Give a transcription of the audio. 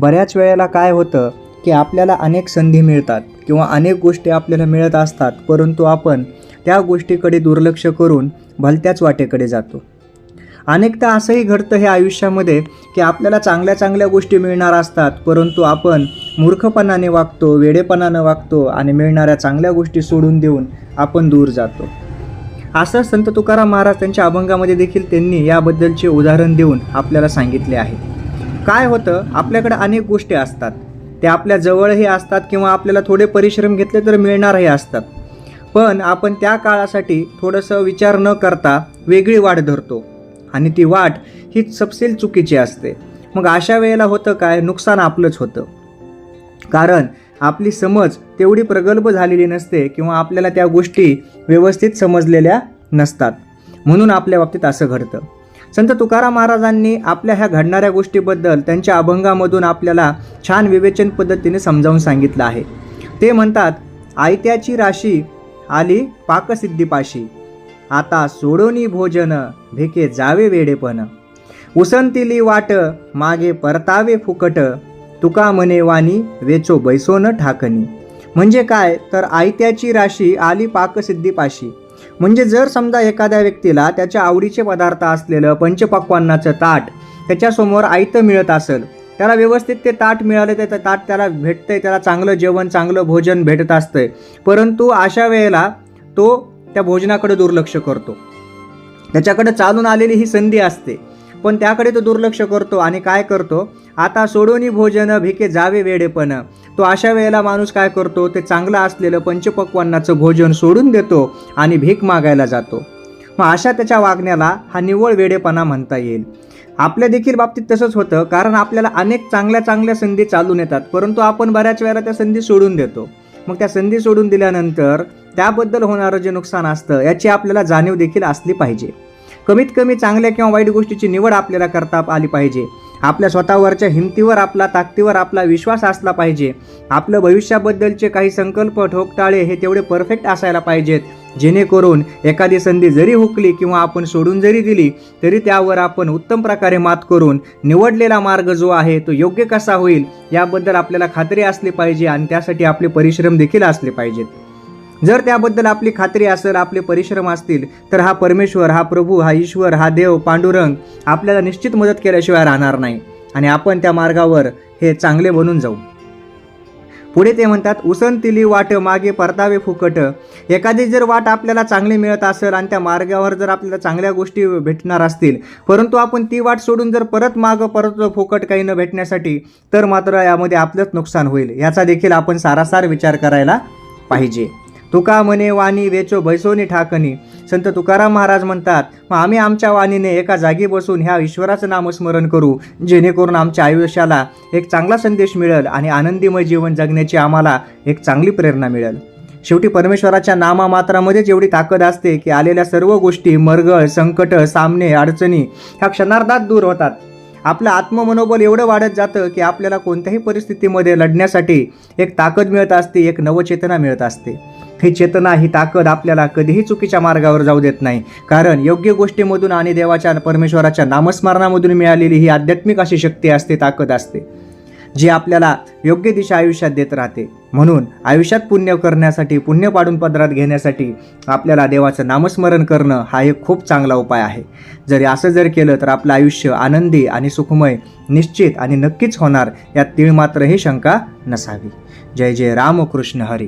बऱ्याच वेळेला काय होतं की आपल्याला अनेक संधी मिळतात किंवा अनेक गोष्टी आपल्याला मिळत असतात परंतु आपण त्या गोष्टीकडे दुर्लक्ष करून भलत्याच वाटेकडे जातो. अनेकदा असंही घडतं हे आयुष्यामध्ये की आपल्याला चांगल्या चांगल्या गोष्टी मिळणार असतात परंतु आपण मूर्खपणाने वागतो वेडेपणानं वागतो आणि मिळणाऱ्या चांगल्या गोष्टी सोडून देऊन आपण दूर जातो. असं संत तुकाराम महाराज त्यांच्या अभंगामध्ये देखील त्यांनी याबद्दलचे उदाहरण देऊन आपल्याला सांगितले आहे. काय होतं? आपल्याकडे अनेक गोष्टी असतात. ते आपल्या जवळही असतात किंवा आपल्याला थोडे परिश्रम घेतले तर मिळणारही असतात. पण आपण त्या काळासाठी थोडंसं विचार न करता वेगळी वाट धरतो. आणि ती वाट ही सपसेल चुकीची असते. मग अशा वेळेला होतं काय? नुकसान आपलंच होतं. कारण आपली समज तेवढी प्रगल्भ झालेली नसते किंवा आपल्याला त्या गोष्टी व्यवस्थित समजलेल्या नसतात. म्हणून आपल्या बाबतीत असं घडतं. संत तुकाराम महाराजांनी आपल्या ह्या घडणाऱ्या गोष्टीबद्दल त्यांच्या अभंगामधून आपल्याला छान विवेचन पद्धतीने समजावून सांगितलं आहे. ते म्हणतात आयत्याची राशी आली पाकसिद्धीपाशी. आता सोडोनी भोजन भिके जावे वेडेपण. उसंतिली वाट मागे परतावे फुकट. तुका म्हणे वाणी वेचो बैसोन ठाकणी. म्हणजे काय? तर आयत्याची राशी आली पाकसिद्धीपाशी. म्हणजे जर समजा एखाद्या व्यक्तीला त्याच्या आवडीचे पदार्थ असलेलं पंचपक्वान्नाचं ताट त्याच्यासमोर आयतं मिळत असेल त्याला व्यवस्थित ते ताट मिळालं तर ते ताट त्याला भेटतंय त्याला चांगलं जेवण चांगलं भोजन भेटत असतंय. परंतु अशा वेळेला तो त्या भोजनाकडे दुर्लक्ष करतो. त्याच्याकडे चालून आलेली ही संधी असते. पण त्याकडे तो दुर्लक्ष करतो आणि काय करतो? आता सोडोनी भोजन भिके जावे वेडेपण तो अशा वेळेला माणूस काय करतो ते चांगलं असलेलं पंचपक्वांनाचं भोजन सोडून देतो आणि भीक मागायला जातो. मग अशा त्याच्या वागण्याला हा निव्वळ वेडेपणा म्हणता येईल. आपल्या देखील बाबतीत तसंच होतं कारण आपल्याला अनेक चांगल्या चांगल्या संधी चालून येतात परंतु आपण बऱ्याच वेळेला त्या संधी सोडून देतो. मग त्या संधी सोडून दिल्यानंतर त्याबद्दल होणारं जे नुकसान असतं याची आपल्याला जाणीव देखील असली पाहिजे. कमीत कमी चांगल्या किंवा वाईट गोष्टीची निवड आपल्याला करता आली पाहिजे. आपल्या स्वतःवरच्या हिमतीवर आपला ताकदीवर आपला विश्वास असला पाहिजे. आपलं भविष्याबद्दलचे काही संकल्प ठोकटाळे हे तेवढे परफेक्ट असायला पाहिजेत. जेणेकरून एखादी संधी जरी हुकली किंवा आपण सोडून जरी दिली तरी त्यावर आपण उत्तम प्रकारे मात करून निवडलेला मार्ग जो आहे तो योग्य कसा होईल याबद्दल आपल्याला खात्री असली पाहिजे आणि त्यासाठी आपले परिश्रम देखील असले पाहिजेत. जर त्याबद्दल आपली खात्री असेल आपले परिश्रम असतील तर हा परमेश्वर हा प्रभू हा ईश्वर हा देव पांडुरंग आपल्याला निश्चित मदत केल्याशिवाय राहणार नाही. आणि आपण त्या मार्गावर हे चांगले बनून जाऊ. पुढे ते म्हणतात उसंतिली वाट मागे परतावे फुकट. एखादी जर वाट आपल्याला चांगली मिळत असेल आणि त्या मार्गावर जर आपल्याला चांगल्या गोष्टी भेटणार असतील परंतु आपण ती वाट सोडून जर परत मागं परत फुकट काही न भेटण्यासाठी तर मात्र यामध्ये आपलंच नुकसान होईल. याचा देखील आपण सारासार विचार करायला पाहिजे. तुका म्हणे वाणी वेचो बैसोनी ठाकणी. संत तुकाराम महाराज म्हणतात मग आम्ही आमच्या वाणीने एका जागी बसून ह्या ईश्वराचं नामस्मरण करू जेणेकरून आमच्या आयुष्याला एक चांगला संदेश मिळेल आणि आनंदीमय जीवन जगण्याची आम्हाला एक चांगली प्रेरणा मिळेल. शेवटी परमेश्वराच्या नामामात्रामध्येच एवढी ताकद असते की आलेल्या सर्व गोष्टी मरगळ संकट सामने अडचणी ह्या क्षणार्धात दूर होतात. आपलं आत्ममनोबल एवढं वाढत जातं की आपल्याला कोणत्याही परिस्थितीमध्ये लढण्यासाठी एक ताकद मिळत असते एक नवचेतना मिळत असते. ही चेतना ही ताकद आपल्याला कधीही चुकीच्या मार्गावर जाऊ देत नाही. कारण योग्य गोष्टीमधून आणि देवाच्या परमेश्वराच्या नामस्मरणामधून मिळालेली ही आध्यात्मिक अशी शक्ती असते ताकद असते. जी आपल्याला योग्य दिशा आयुष्यात देत राहते. म्हणून आयुष्यात पुण्य करण्यासाठी पुण्य पाडून पदरात घेण्यासाठी आपल्याला देवाचं नामस्मरण करणं हा एक खूप चांगला उपाय आहे. जरी असं जर केलं तर आपलं आयुष्य आनंदी आणि सुखमय निश्चित आणि नक्कीच होणार यात तीळ मात्र ही शंका नसावी. जय जय रामकृष्ण हरी.